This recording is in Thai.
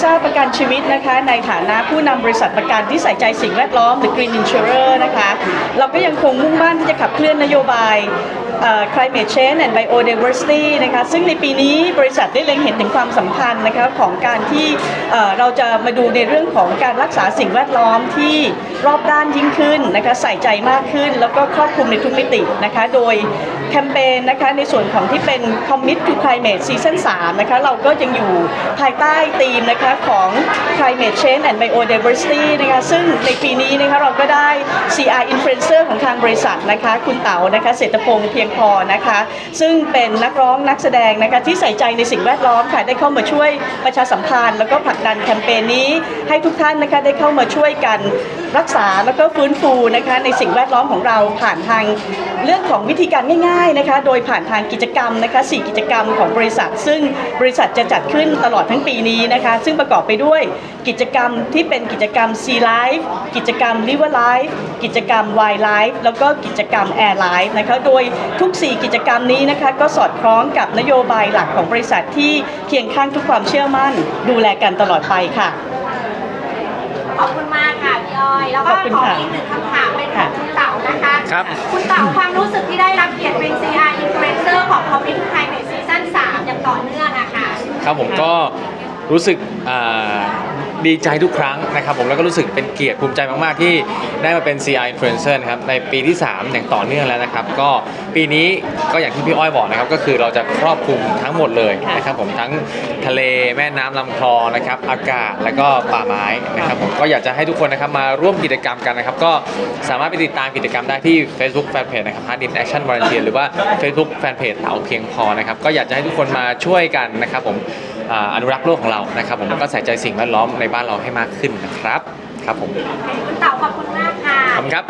ซ่าประกันชีวิตนะคะ ในฐานะผู้นำบริษัทประกันที่ใส่ใจสิ่งแวดล้อม The Green Insurer นะคะ เราก็ยังคงมุ่งมั่นที่จะขับเคลื่อนนโยบาย climate change and biodiversity นะคะซึ่งในปีนี้บริษัทได้เล็งเห็นถึงความสำคัญนะคะของการที่เราจะมาดูในเรื่องของการรักษาสิ่งแวดล้อมที่รอบด้านยิ่งขึ้นนะคะใส่ใจมากขึ้น แล้วก็ครอบคลุมในทุกมิตินะคะโดยแคมเปญนะคะในส่วนของที่เป็น Commit to Climate Season 3นะคะเราก็ยังอยู่ภายใต้ธีมนะคะของ Climate Change and Biodiversity นะคะซึ่งในปีนี้นะคะเราก็ได้ CR Influencer ของทางบริษัทนะคะคุณเต๋านะคะเศรษฐพงษ์เพียงพอนะคะ ซึ่งเป็นนักร้องนักแสดงนะคะที่ใส่ใจในสิ่งแวดล้อมค่ะได้เข้ามาช่วยประชาสัมพันธ์ แล้วก็ผลักดันแคมเปญนี้ให้ทุกท่านนะคะได้เข้ามาช่วยกัน รักษาแล้วก็ฟื้นฟูนะคะในสิ่งแวดล้อมของเราผ่านทางเรื่องของวิธีการง่ายๆนะคะโดยผ่านทางกิจกรรมนะคะ4กิจกรรมของบริษัท ซึ่งบริษัทจะจัดขึ้นตลอดทั้งปีนี้นะคะซึ่งประกอบไปด้วยกิจกรรมที่เป็นกิจกรรม Sea Life กิจกรรม River Life กิจกรรม Wild Life แล้วก็กิจกรรม Air Life นะคะโดยทุก 4 กิจกรรมนี้นะคะก็สอดคล้องกับนโยบายหลักของบริษัทที่เคียงข้างทุกความเชื่อมั่น ดูแลกันตลอดไปค่ะ ขอบคุณมากค่ะพี่อ้อย แล้วก็ขอบคุณขอค่ะอีกหนึ่งคำถามเป็นของคุณเต๋านะคะครับ คุณเต๋าความรู้สึกที่ได้รับเกียรติเป็น CR Influencer ของ Commit Climate Season 3อย่างต่อเนื่องอะค่ะ ครับผมก็รู้สึกอ่า ดีใจทุกครั้งนะครับผมแล้วก็รู้สึกเป็นเกียรติภูมิใจมาก ๆ ที่ได้มาเป็น CI Influencer นะครับในปีที่ 3 อย่างต่อเนื่องแล้วนะครับ ก็ปีนี้ก็อย่างที่พี่อ้อยบอกนะครับ ก็คือเราจะครอบคลุมทั้งหมดเลยนะครับผมทั้งทะเลแม่น้ำลำคลองนะครับอากาศแล้วก็ป่าไม้นะครับผมก็อยากจะให้ทุกคนนะครับมาร่วมกิจกรรมกันนะครับ ก็สามารถไปติดตามกิจกรรมได้ที่ Facebook Fanpage นะครับ Hard Din Action Volunteer หรือว่า Facebook Fanpage เต๋าเพียงพอนะครับก็อยากจะให้ทุกคนมาช่วยกันนะครับผม อนุรักษ์โลกของเรานะครับผมแล้วก็ใส่ใจสิ่งแวดล้อมในบ้านเราให้มากขึ้นนะครับครับผม คุณเต๋าขอบคุณมากค่ะ ขอบคุณครับ